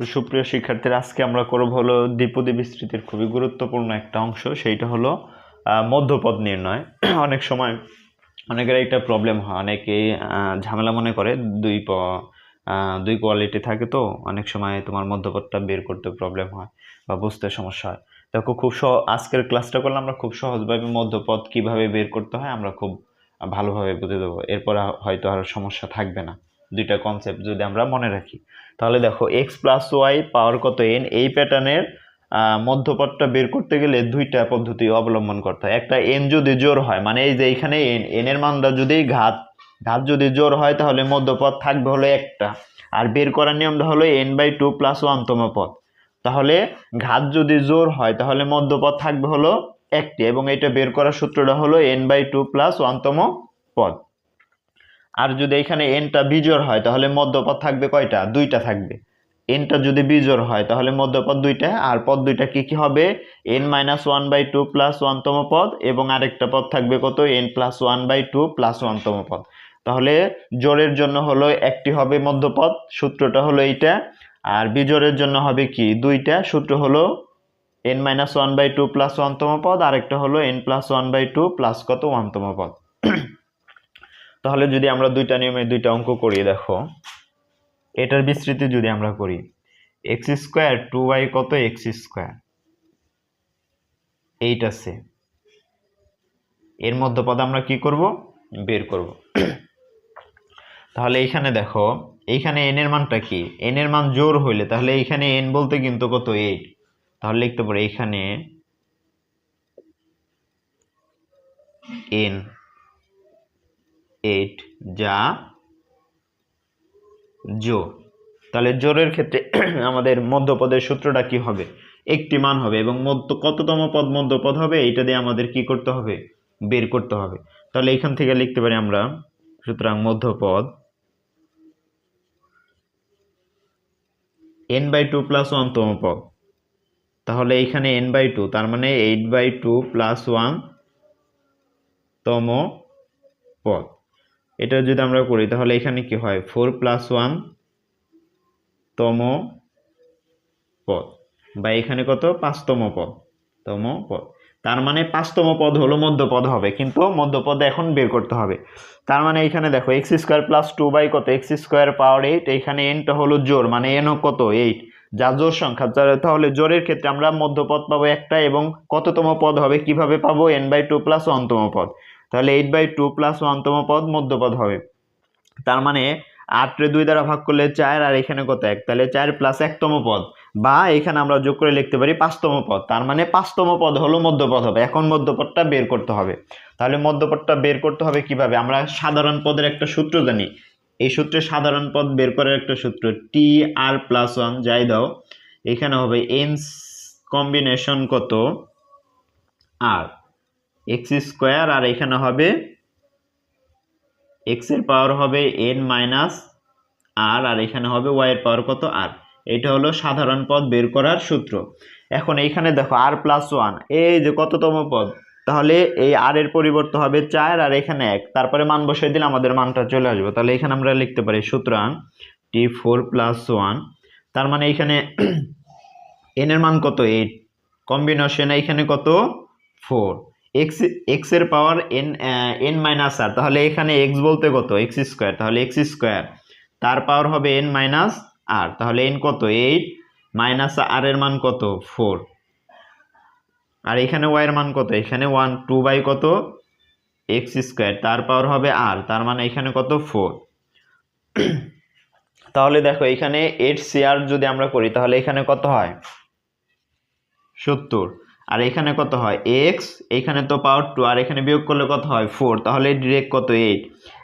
সুপ্রিয় শিক্ষার্থীরা আজকে আমরা করব হলো দ্বিপদী বিস্তৃতির খুবই গুরুত্বপূর্ণ একটা অংশ সেইটা হলো মধ্যপদ নির্ণয়। অনেক সময় অনেকের একটা প্রবলেম হয় অনেকেই আহ, ঝামেলা মনে করে দুই প দুই কোয়ালিটি থাকে তো অনেক সময় তোমার মধ্যপদটা বের করতে প্রবলেম হয় বা বুঝতে সমস্যা হয়। দেখো খুব সহ আজকের ক্লাসটা করলে আমরা খুব সহজভাবে মধ্যপদ কীভাবে বের করতে হয় আমরা খুব ভালোভাবে বুঝে দেবো। এরপর হয়তো আর সমস্যা থাকবে না। দুইটা কনসেপ্ট যদি আমরা মনে রাখি। তাহলে দেখো এক্স প্লাস ওয়াই পাওয়ার কত এন এই প্যাটার্নের মধ্যপদটা বের করতে গেলে দুইটা পদ্ধতি অবলম্বন করতে হয়। একটা এন যদি জোর হয় মানে এই যে এখানে এন এন এর মানটা যদি ঘাত ঘাত যদি জোর হয়, তাহলে মধ্যপথ থাকবে হলো একটা। আর বের করার নিয়মটা হলো এন বাই টু প্লাস ওয়ানতম পদ তাহলে ঘাত যদি জোর হয়, তাহলে মধ্যপথ থাকবে হলো একটি। এবং এটা বের করার সূত্রটা হলো এন বাই টু প্লাস ওয়ানতম পদ আর যদি এখানে এনটা বিজোর হয়, তাহলে মধ্যপদ থাকবে কয়টা? দুইটা থাকবে। এনটা যদি বিজোর হয়, তাহলে মধ্যপদ দুইটা। আর পদ দুইটা কি কি হবে? N minus one by two plus ওয়ানতম পদ, এবং আরেকটা পদ থাকবে কত? N plus one by two plus ওয়ানতম পদ। তাহলে জোরের জন্য হলো একটি হবে মধ্যপদ, সূত্রটা হলো এইটা। আর বিজোরের জন্য হবে কি? দুইটা। সূত্র হলো n minus one by two plus ওয়ানতম পদ, আরেকটা হলো n plus one by two plus কত? ওয়ানতম পদ। তাহলে যদি আমরা দুইটা নিয়মে দুইটা অঙ্ক করি, দেখো, এটার বিস্তৃতি যদি আমরা করি এক্স স্কোয়ার টু ওয়াই কত এক্স স্কোয়ার এইট আছে। এর মধ্যপদ আমরা কি করব? বের করব। তাহলে এইখানে দেখো, এইখানে এন এর মানটা কি? এন এর মান জোর হইলে, তাহলে এইখানে এন বলতে কিন্তু কত এইট তাহলে লিখতে পারো এইখানে এন এইট যা জোর তাহলে জোরের ক্ষেত্রে আমাদের মধ্যপদের সূত্রটা কি হবে? একটি মান হবে এবং মধ্য কততম পদ মধ্যপদ হবে? এইটা দিয়ে আমাদের কি করতে হবে? বের করতে হবে। তাহলে এখান থেকে লিখতে পারি আমরা, সুতরাং মধ্যপদ এন বাই টু প্লাস ওয়ানতম পদ। তাহলে এইখানে এন বাই টু তার মানে eight by two plus one তম পদ। এটা যদি আমরা করি, তাহলে এখানে কি হয়? ফোর প্লাস ওয়ান তম পদ। বা এখানে কত? পাঁচতম পদ। তম পদ। তার মানে পাঁচতম পদ হলো মধ্যপদ হবে, কিন্তু মধ্যপদ এখন বের করতে হবে। তার মানে এখানে দেখো x square plus two by কত? এক্স স্কোয়ার পাওয়ার এইট এখানে এনটা হলো জোর মানে এন কত? এইট যা জোর সংখ্যা তাহলে জোরের ক্ষেত্রে আমরা মধ্যপদ পাবো একটা, এবং কততম পদ হবে? কীভাবে পাবো? এন বাই টু প্লাস ওয়ানতম পদ। তাহলে এইট বাই টু প্লাস ওয়ানতম পদ মধ্যপদ হবে। তার মানে আটরে দুই দ্বারা ভাগ করলে চার, আর এখানে কত এক? তাহলে চার প্লাস একতম পদ। বা এখানে আমরা যোগ করে লিখতে পারি পাঁচতম পদ। তার মানে পাঁচতম পদ হলো মধ্যপদ হবে। এখন মধ্যপদটা বের করতে হবে। তাহলে মধ্যপদটা বের করতে হবে কীভাবে? আমরা সাধারণ পদের একটা সূত্র জানি। এই সূত্রে সাধারণ পদ বের করার একটা সূত্র টি আর প্লাস ওয়ান যাই দাও, এখানে হবে এন কম্বিনেশন কত? আর এক্স স্কোয়ার আর এখানে হবে এক্সের পাওয়ার হবে এন মাইনাস আর আর এখানে হবে ওয়াই এর পাওয়ার কত? আর। এটা হলো সাধারণ পদ বের করার সূত্র। এখন এইখানে দেখো, আর প্লাস ওয়ান এই যে কততম পদ? তাহলে এই আর এর পরিবর্তে হবে চার আর এখানে এক। তারপরে মান বসিয়ে দিলে আমাদের মানটা চলে আসবে। তাহলে এখানে আমরা লিখতে পারি সুতরাং টি ফোর প্লাস ওয়ান তার মানে এখানে এন এর মান কত? এইট কম্বিনেশন এখানে কত? ফোর এক্স এক্সের power n n minus r তাহলে এখানে এক্স বলতে কত? এক্স স্কোয়ার তাহলে এক্স স্কোয়ার তার পাওয়ার হবে এন মাইনাস আর তাহলে এন কত? এইট মাইনাস আর এর মান কত? ফোর আর এখানে ওয়াই এর মান কত? এখানে ওয়ান টু বাই কত? এক্স স্কোয়ার তার পাওয়ার হবে আর তার মানে এখানে কত? ফোর তাহলে দেখো এখানে এইট সিআর যদি আমরা করি, তাহলে এখানে কত হয়? সত্তর আর এখানে কত হয়? এক্স এখানে তো পাওয়ার টু আর এখানে বিয়োগ করলে কত হয়? ফোর তাহলে ডিরেক্ট কত এইট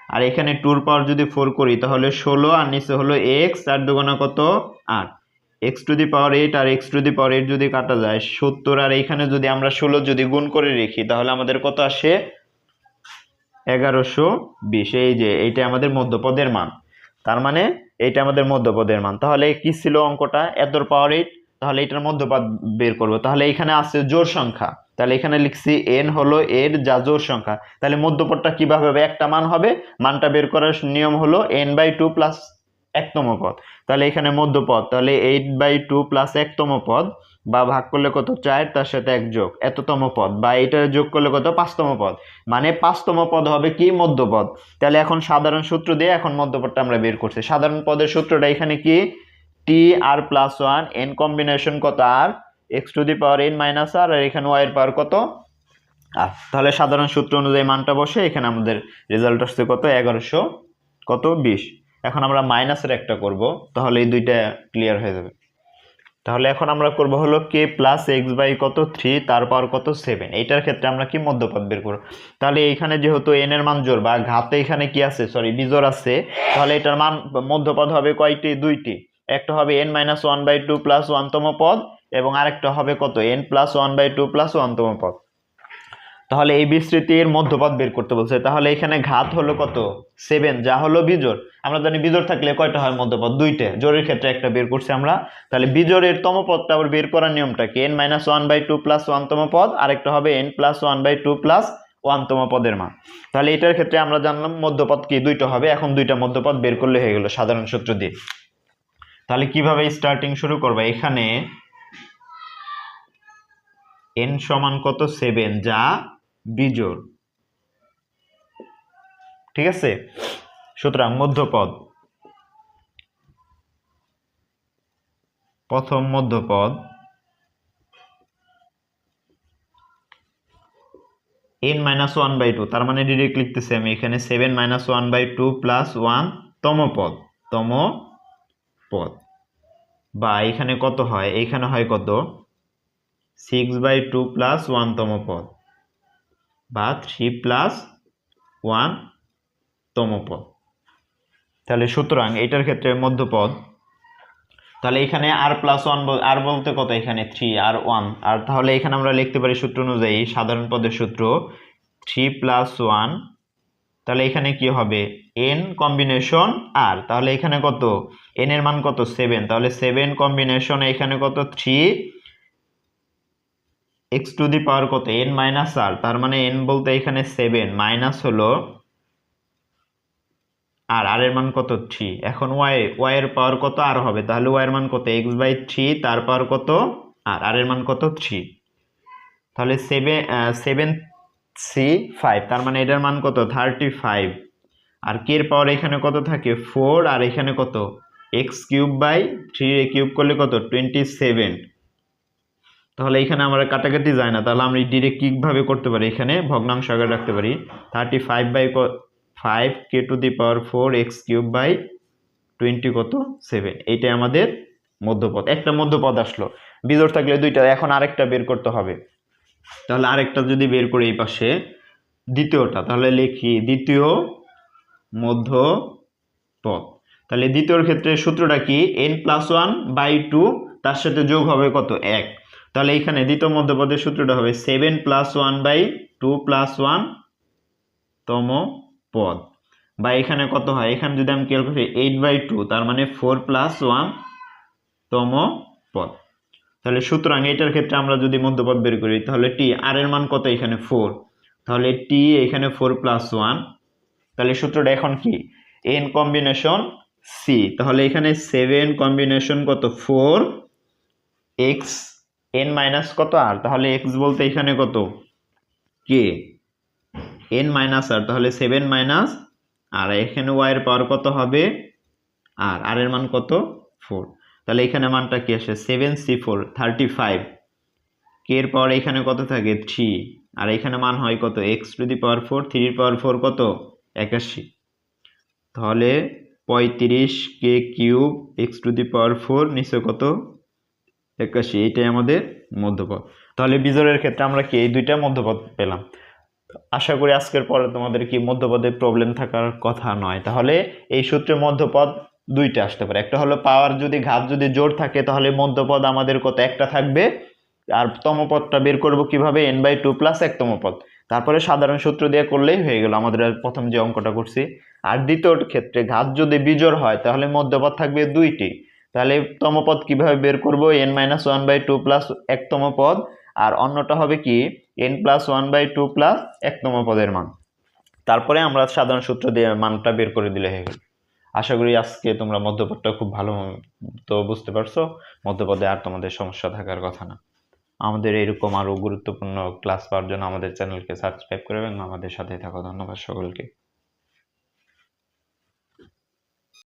আর এখানে টুর পাওয়ার যদি ফোর করি, তাহলে ষোলো, আর নিচে হলো এক্স আর দুগুণা কত? আট। X to the power eight R x to the power eight যদি কাটা যায়, সত্তর, আর এইখানে যদি আমরা ষোলো যদি গুণ করে রেখি, তাহলে আমাদের কত আসে? এগারোশো বিশ। এই যে, এইটা আমাদের মধ্যপদের মান। তার মানে এইটা আমাদের মধ্যপদের মান। তাহলে কি ছিল অঙ্কটা? এতর পাওয়ার এইট তাহলে এটার মধ্যপদ বের করব। তাহলে এখানে আছে জোর সংখ্যা। তাহলে এখানে লিখছি এন হলো এর যা জোর সংখ্যা। তাহলে মধ্যপদটা কীভাবে হবে? একটা মান হবে, মানটা বের করার নিয়ম হলো এন বাই টু প্লাস একতম পদ। তাহলে এখানে মধ্যপদ, তাহলে এইট বাই টু প্লাস একতম পদ বা ভাগ করলে কত? চার, তার সাথে এক যোগ। এততম পদ বা এটা যোগ করলে কত? পাঁচতম পদ। মানে পাঁচতম পদ হবে কি? মধ্যপদ। তাহলে এখন সাধারণ সূত্র দিয়ে এখন মধ্যপদটা আমরা বের করছি। সাধারণ পদের সূত্রটা এখানে কি? T r plus one n combination কত? আর x to the power n minus r আর এখানে ওয়াই এর পাওয়ার কত? আর তাহলে সাধারণ সূত্র অনুযায়ী মানটা বসে, এখানে আমাদের রেজাল্ট আসছে কত? এগারোশো কত? বিশ। এখন আমরা মাইনাসের একটা করব, তাহলে এই দুইটা ক্লিয়ার হয়ে যাবে। তাহলে এখন আমরা করব হলো কে প্লাস এক্স বাই কত? থ্রি তার পাওয়ার কত? সেভেন এইটার ক্ষেত্রে আমরা কি মধ্যপদ বের করব? তাহলে এইখানে যেহেতু এন এর মান জোর বা ঘাতে এখানে কি আছে? সরি বিজোর আছে। তাহলে এটার মান মধ্যপদ হবে কয়টি? দুইটি। একটা হবে n minus one by two plus ওয়ানতম পদ, এবং আরেকটা হবে কত? N plus one by two plus ওয়ানতম পদ। তাহলে এই বিস্তৃতির মধ্যপদ বের করতে বলছে। তাহলে এখানে ঘাত হলো কত? সেভেন যা হলো বিজোড়। আমরা জানি বিজোড় থাকলে কয়টা হয় মধ্যপদ দুইটা। জোরের ক্ষেত্রে একটা বের করছি আমরা। তাহলে বিজোড়ের তম পদটা আবার বের করার নিয়মটা কি? N minus one by two plus ওয়ানতম পদ, আরেকটা হবে n plus one by two plus ওয়ানতম পদের মান। তাহলে এটার ক্ষেত্রে আমরা জানলাম মধ্যপদ কি? দুইটা হবে। এখন দুইটা মধ্যপদ বের করলে হয়ে গেল সাধারণ সূত্র দিয়ে। তাহলে কীভাবে স্টার্টিং শুরু করবে? এখানে এন সমান কত? সেভেন যা বিজোড়। ঠিক আছে? সুতরাং মধ্যপদ। প্রথম মধ্যপদ। N minus one by two তার মানে ডিরেক্ট লিখতেছি আমি এখানে seven minus one by two plus one তম পদ তম পদ। বা এখানে কত হয়? এখানে হয় কত? সিক্স বাই টু প্লাস ওয়ানতম পদ। বা থ্রি প্লাস ওয়ান তম পদ। তাহলে সুতরাং এটার ক্ষেত্রে মধ্যপদ তাহলে এখানে আর প্লাস ওয়ান আর বলতে কত এখানে? থ্রি আর ওয়ান আর তাহলে এখানে আমরা লিখতে পারি সূত্র অনুযায়ী সাধারণ পদের সূত্র থ্রি প্লাস ওয়ান তাহলে এখানে কি হবে? এন কম্বিনেশন আর তাহলে এখানে কত? এন এর মান কত? সেভেন তাহলে সেভেন কম্বিনেশন এখানে কত? Three x to the power কত? এন মাইনাস আর তার মানে এন বলতে এখানে সেভেন মাইনাস হলো আর আর এর মান কত? থ্রি এখন ওয়াই ওয়াই এর পাওয়ার কত? আর হবে। তাহলে ওয়াই এর মান কত? এক্স বাই থ্রি তার পাওয়ার কত? আর আর এর মান কত? থ্রি তাহলে সেভেন সেভেন সি ফাইভ তার মানে এটার মান কত? থার্টি ফাইভ আর কে এর পাওয়ার এখানে কত থাকে? ফোর আর এখানে কত? X cube by three cube করলে কত? টোয়েন্টি সেভেন তাহলে এখানে আমরা কাটাকাটি যায় না। তাহলে আমরা ডিরেক্ট কীভাবে করতে পারি? এখানে ভগ্নাংশ আকারে রাখতে পারি। Thirty five by five k to the power four x cube by twenty কত? সেভেন এইটাই আমাদের মধ্যপদ। একটা মধ্যপদ আসলো। বিজোড় থাকলে দুইটা। এখন আরেকটা বের করতে হবে। তাহলে আরেকটা যদি বের করি এই পাশে, দ্বিতীয়টা, তাহলে লিখি দ্বিতীয় মধ্যপদ তাহলে দ্বিতীয়র ক্ষেত্রে সূত্রটা কি? N plus one by two তার সাথে যোগ হবে কত? এক। তাহলে এখানে দ্বিতীয় মধ্যপদের সূত্রটা হবে seven plus one by two plus one তম পদ। বা এখানে কত হয়? এখানে যদি আমি খেয়াল করি এইট বাই টু তার মানে ফোর প্লাস ওয়ান তম পদ। তাহলে সুতরাং এটার ক্ষেত্রে আমরা যদি মধ্যপদ বের করি, তাহলে টি আর এর মান কত এখানে? ফোর তাহলে টি এখানে ফোর প্লাস ওয়ান তাহলে সূত্রটা এখন কি? এন কম্বিনেশন সি তাহলে এখানে সেভেন কম্বিনেশন কত? ফোর এক্স এন মাইনাস কত? আর তাহলে এক্স বলতে এখানে কত? কে এন মাইনাস আর তাহলে সেভেন মাইনাস আর এখানে ওয়াইয়ের পাওয়ার কত হবে? আর আর এর মান কত? ফোর তাহলে এখানে মানটা কি আসে? Seven C four thirty five k এর পাওয়ার এখানে কত থাকে? থ্রি আর এখানে মান হয় কত? X to the power four থ্রির পাওয়ার ফোর কত? একাশি। তাহলে পঁয়ত্রিশ k cube x to the power four নিচে কত? একাশি এইটাই আমাদের মধ্যপদ তাহলে বিজোড়ের ক্ষেত্রে আমরা কি এই দুইটা মধ্যপদ পেলাম? আশা করি আজকের পরে তোমাদের কি মধ্যপদে প্রবলেম থাকার কথা নয়। তাহলে এই সূত্রে মধ্যপদ দুইটা আসতে পারে। একটা হলো পাওয়ার যদি ঘাত যদি জোর থাকে, তাহলে মধ্যপদ আমাদের কত? একটা থাকবে। আর তমপদটা বের করব কীভাবে? এন বাই টু প্লাস এক তমপদ তারপরে সাধারণ সূত্র দিয়ে করলেই হয়ে গেল। আমাদের প্রথম যে অঙ্কটা করছি। আর দ্বিতীয় ক্ষেত্রে ঘাত যদি বিজোর হয়, তাহলে মধ্যপদ থাকবে দুইটি। তাহলে তমপদ কীভাবে বের করব? N minus one by two plus একতম পদ। আর অন্যটা হবে কি? N plus one by two plus একতম পদের মান। তারপরে আমরা সাধারণ সূত্র দিয়ে মানটা বের করে দিলে হয়ে গেল। আশা করি আজকে তোমরা মধ্যপদটা খুব ভালো তো বুঝতে পারছ। মধ্যপদে আর তোমাদের সমস্যা থাকার কথা না। আমাদের এরকম আরও গুরুত্বপূর্ণ ক্লাস পাওয়ার জন্য আমাদের চ্যানেলকে সাবস্ক্রাইব করবেন আমাদের সাথে থাকো। ধন্যবাদ সকলকে।